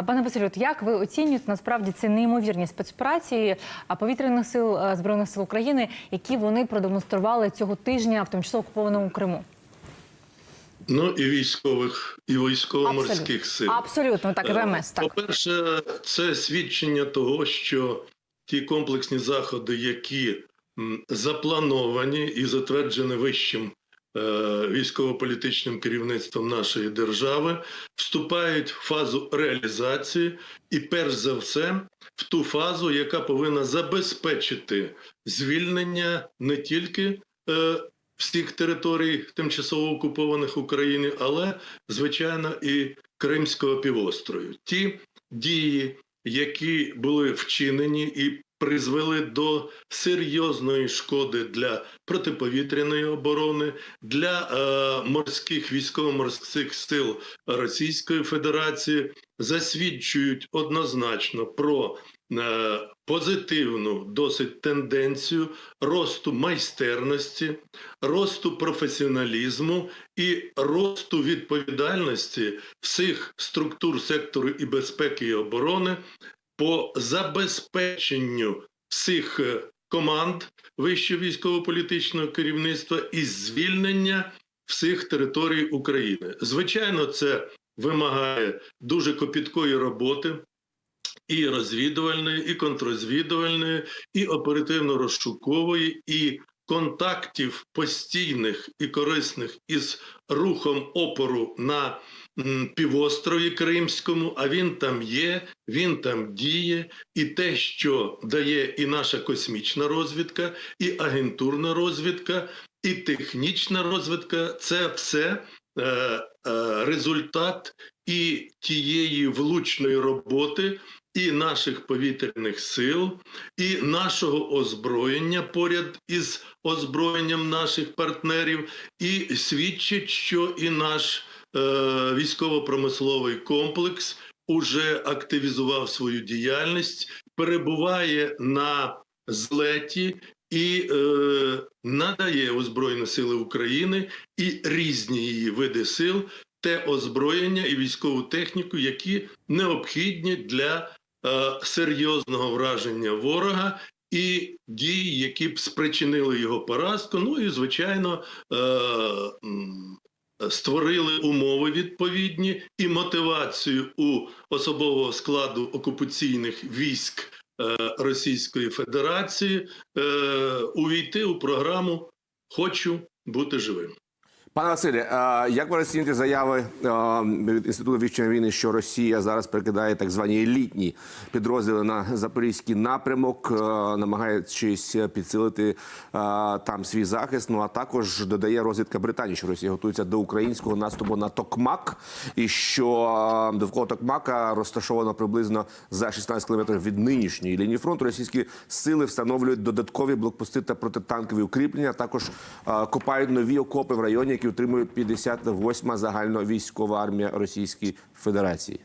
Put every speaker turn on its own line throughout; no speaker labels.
А пане Василю, от як ви оцінюєте насправді ці неймовірні спецоперації повітряних сил е, збройних сил України, які вони продемонстрували цього тижня в тимчасово окупованому Криму?
Ну і військових, і військово-морських сил.
Абсолютно так,
Е,
ВМС. Так
По-перше, це свідчення того, що ті комплексні заходи, які заплановані і затверджені вищим е, військово-політичним керівництвом нашої держави, вступають в фазу реалізації, і перш за все в ту фазу, яка повинна забезпечити звільнення не тільки е, всіх територій тимчасово окупованих України, але звичайно і Кримського півострою. Ті дії, які були вчинені і призвели до серйозної шкоди для протиповітряної оборони, для е, морських військово-морських сил Російської Федерації, засвідчують однозначно про е, позитивну досить тенденцію росту майстерності, росту професіоналізму і росту відповідальності всіх структур сектору і безпеки і оборони по забезпеченню всіх е, команд вищого військово-політичного керівництва і звільнення всіх територій України. Звичайно, це вимагає дуже копіткої роботи. І розвідувальної, і контрозвідувальної, і оперативно-розшукової, і контактів постійних і корисних із рухом опору на півострові Кримському. А він там є, він там діє, і те, що дає і наша космічна розвідка, і агентурна розвідка, і технічна розвідка це все е, е, результат і тієї влучної роботи. І наших повітряних сил, і нашого озброєння поряд із озброєнням наших партнерів, і свідчить, що і наш е, військово-промисловий комплекс уже активізував свою діяльність, перебуває на злеті і е, надає у Збройні Сили України і різні її види сил те озброєння і військову техніку, які необхідні для серйозного враження ворога. І дій, які б спричинили його поразку, ну і звичайно е, створили умови відповідні і мотивацію у особового складу окупаційних військ е, Російської Федерації е, увійти у програму Хочу бути живим.
Пане Василі, як ви розцінюєте заяви від інституту вивчення війни, що Росія зараз перекидає так звані елітні підрозділи на запорізький напрямок, намагаючись підсилити там свій захист? Ну а також додає розвідка Британії, що Росія готується до українського наступу на Токмак, і що довкола Токмака розташовано приблизно за 16 кілометрів від нинішньої лінії фронту. Російські сили встановлюють додаткові блокпости та протитанкові укріплення. а Також копають нові окопи в районі, які утримує 58-ма загальновійськова армія Російської Федерації.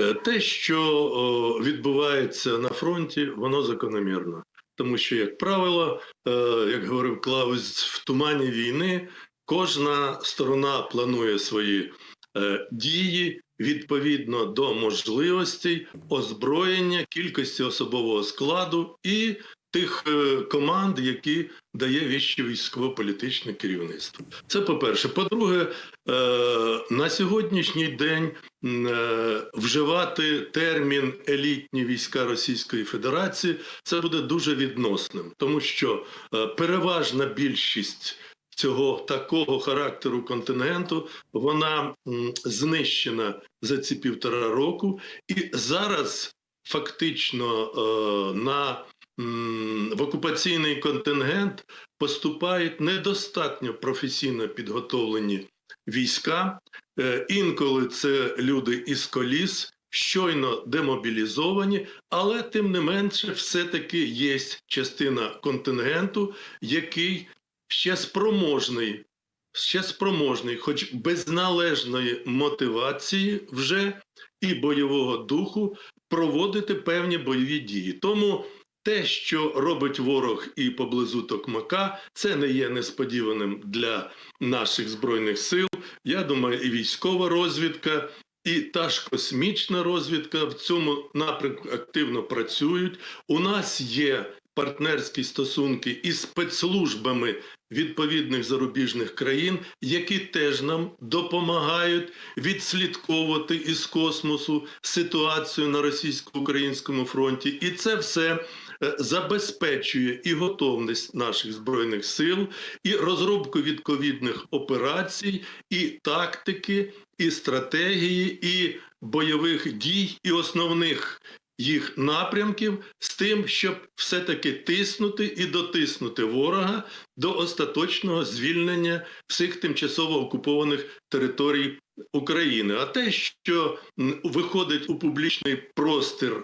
Е, Те, що відбувається на фронті, воно закономірно. Тому що, як правило, е, як говорив Клаус, в тумані війни кожна сторона планує свої е, дії відповідно до можливостей озброєння, кількості особового складу і тих е, команд, які дає віще військово-політичне керівництво. Це по-перше. По-друге, е, на сьогоднішній день е, вживати термін елітні війська Російської Федерації це буде дуже відносним, тому що переважна більшість. Цього такого характеру континенту вона знищена за ці півтора року, і зараз фактично на в окупаційний контингент поступають недостатньо професійно підготовлені війська. Е, інколи це люди із коліс, щойно демобілізовані, але тим не менше, все-таки є частина контингенту, який ще спроможний, ще спроможний, хоч без належної мотивації вже і бойового духу проводити певні бойові дії. Тому те, що робить ворог і поблизу Токмака, це не є несподіваним для наших збройних сил. Я думаю, і військова розвідка, і та ж космічна розвідка в цьому напрямку активно працюють. У нас є партнерські стосунки із спецслужбами відповідних зарубіжних країн, які теж нам допомагають відслідковувати із космосу ситуацію на російсько-українському фронті, і це все забезпечує і готовність наших збройних сил, і розробку відповідних операцій, і тактики, і стратегії, і бойових дій, і основних їх напрямків з тим, щоб все-таки тиснути і дотиснути ворога до остаточного звільнення всіх тимчасово окупованих територій України. А те, що виходить у публічний простір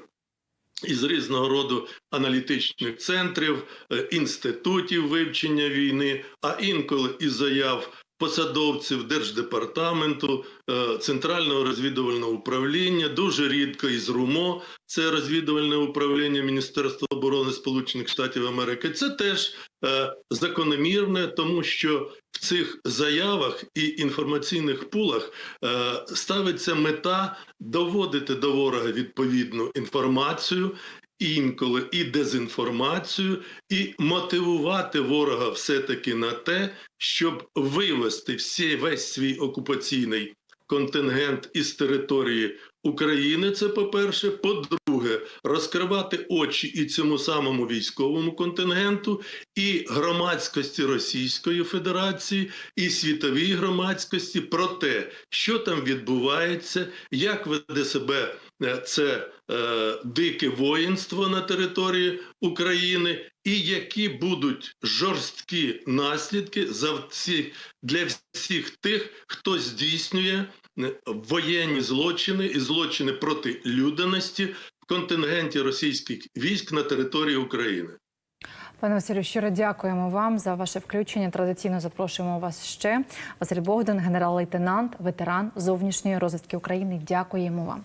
із різного роду аналітичних центрів, е, інститутів вивчення війни, а інколи і заяв посадовців Держдепартаменту, е, Центрального розвідувального управління, дуже рідко із РУМО, це розвідувальне управління Міністерства оборони Сполучених Штатів Америки. Це теж е, закономірне, тому що в цих заявах і інформаційних пулах е, ставиться мета доводити до ворога відповідну інформацію. Інколи і дезінформацію, і мотивувати ворога все-таки на те, щоб вивести всі, весь свій окупаційний контингент із території України. Це по-перше. По-друге, розкривати очі і цьому самому військовому контингенту, і громадськості Російської Федерації, і світовій громадськості про те, що там відбувається, як веде себе е, це дике воїнство на території України, і які будуть жорсткі наслідки за всі для всіх тих, хто здійснює е, воєнні злочини і злочини проти людяності в контингенті російських військ на території України.
Пане Василю, щиро дякуємо вам за ваше включення. Традиційно запрошуємо вас ще. Василь Богдан, генерал-лейтенант, ветеран зовнішньої розвідки України. Дякуємо вам.